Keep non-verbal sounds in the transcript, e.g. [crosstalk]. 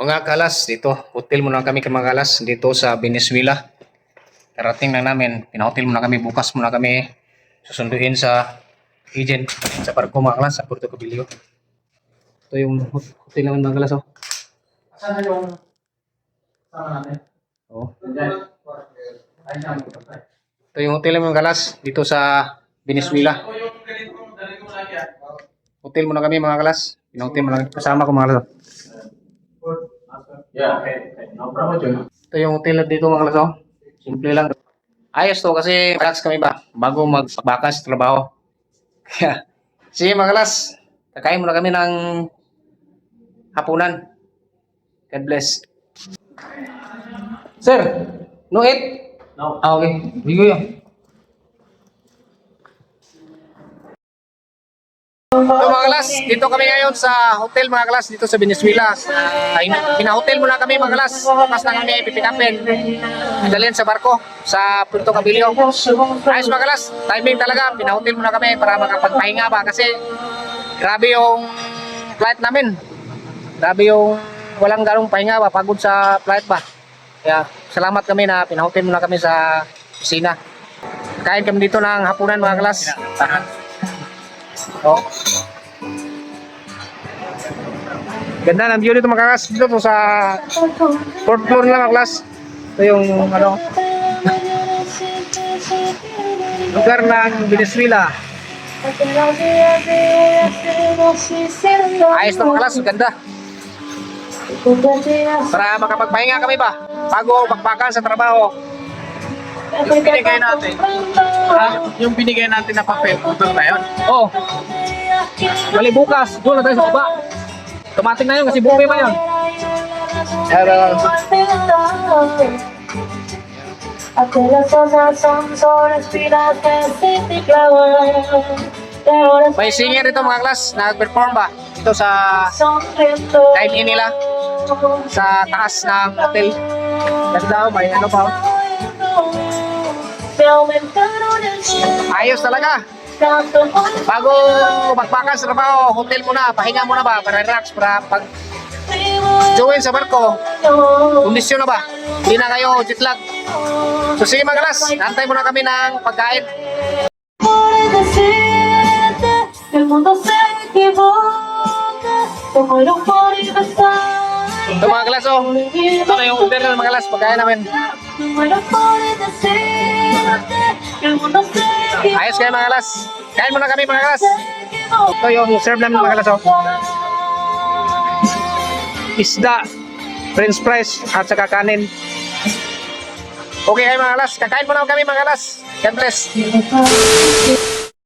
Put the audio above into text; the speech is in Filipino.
Mga kalas, dito. Hotel muna kami mga kalas dito sa Venezuela. Karating na namin. Pinahotel muna kami. Bukas muna kami susunduin sa agent sa barko mga kalas sa Puerto Cabello. Ito yung hot- hotel naman mga kalas. Oh. Saan na yung sama natin? Oh. Mo ba? Ito yung hotel naman mga kalas dito sa Venezuela. Hotel muna kami mga kalas. Pinahotel muna kami. Kasama ko mga kalas. Yeah, okay. okay. No problem, Jun. Ito yung hotel dito mga kalas. Oh. Simple lang. Ayos to kasi relax kami ba bago magbakas trabaho. [laughs] Kaya, sige mga kalas, kakain muna kami ng hapunan. God bless. Sir, no eat? No. Ah, okay. Bigo yun. So mga kalas, dito kami ngayon sa hotel mga kalas dito sa Venezuela. Ay, pina-hotel muna kami mga kalas. Bukas na kami pipikapin. Dalhin sa barko sa Puerto Cabello. Ayos mga kalas, timing talaga. Pina-hotel muna kami para makapagpahinga ba kasi grabe yung flight namin. Grabe yung walang ganong pahinga ba, pagod sa flight ba. Kaya salamat kami na pina-hotel muna kami sa kusina. Kain kami dito ng hapunan mga kalas. Oh. Ganda ng view dito mga kalas. Dito to sa fourth floor na mga kalas. Ito yung ano, [laughs] lugar ng Venezuela. Ayos na mga kalas, ganda. Para makapagpahinga kami ba? Bago bakbakan sa trabaho. Yung binigay natin. Ah, yung binigay natin na papel, putol na yun. Oh, bali bukas. Doon na tayo sa baba. Tumating na yun kasi buke pa yun. Pero, Aquellas cosas son solo espinas que sin ti clavan. Y ahora may singer dito mga klas. Nag-perform ba? Ito sa sonriendo. dine-in nila. Sa taas ng hotel. Ganda may ano pa. oh. Ayos talaga. Bago bakbakan sa trabaho, hotel muna, pahinga muna ba, para relax, para pag join sa barko, kondisyon na ba? Hindi na kayo jet lag. So sige mga kalas, antay muna kami ng pagkain. el mundo se equivoca. Te muero por besar. Ito mga kalas oh, ito na yung order ng mga kalas, pagkain namin. Ayos kayo mga kalas. Kain muna kami mga kalas. Ito yung serve namin mga kalas oh. Isda, french fries, at saka kanin. Okay kayo mga kalas, kakain muna kami mga kalas. God bless.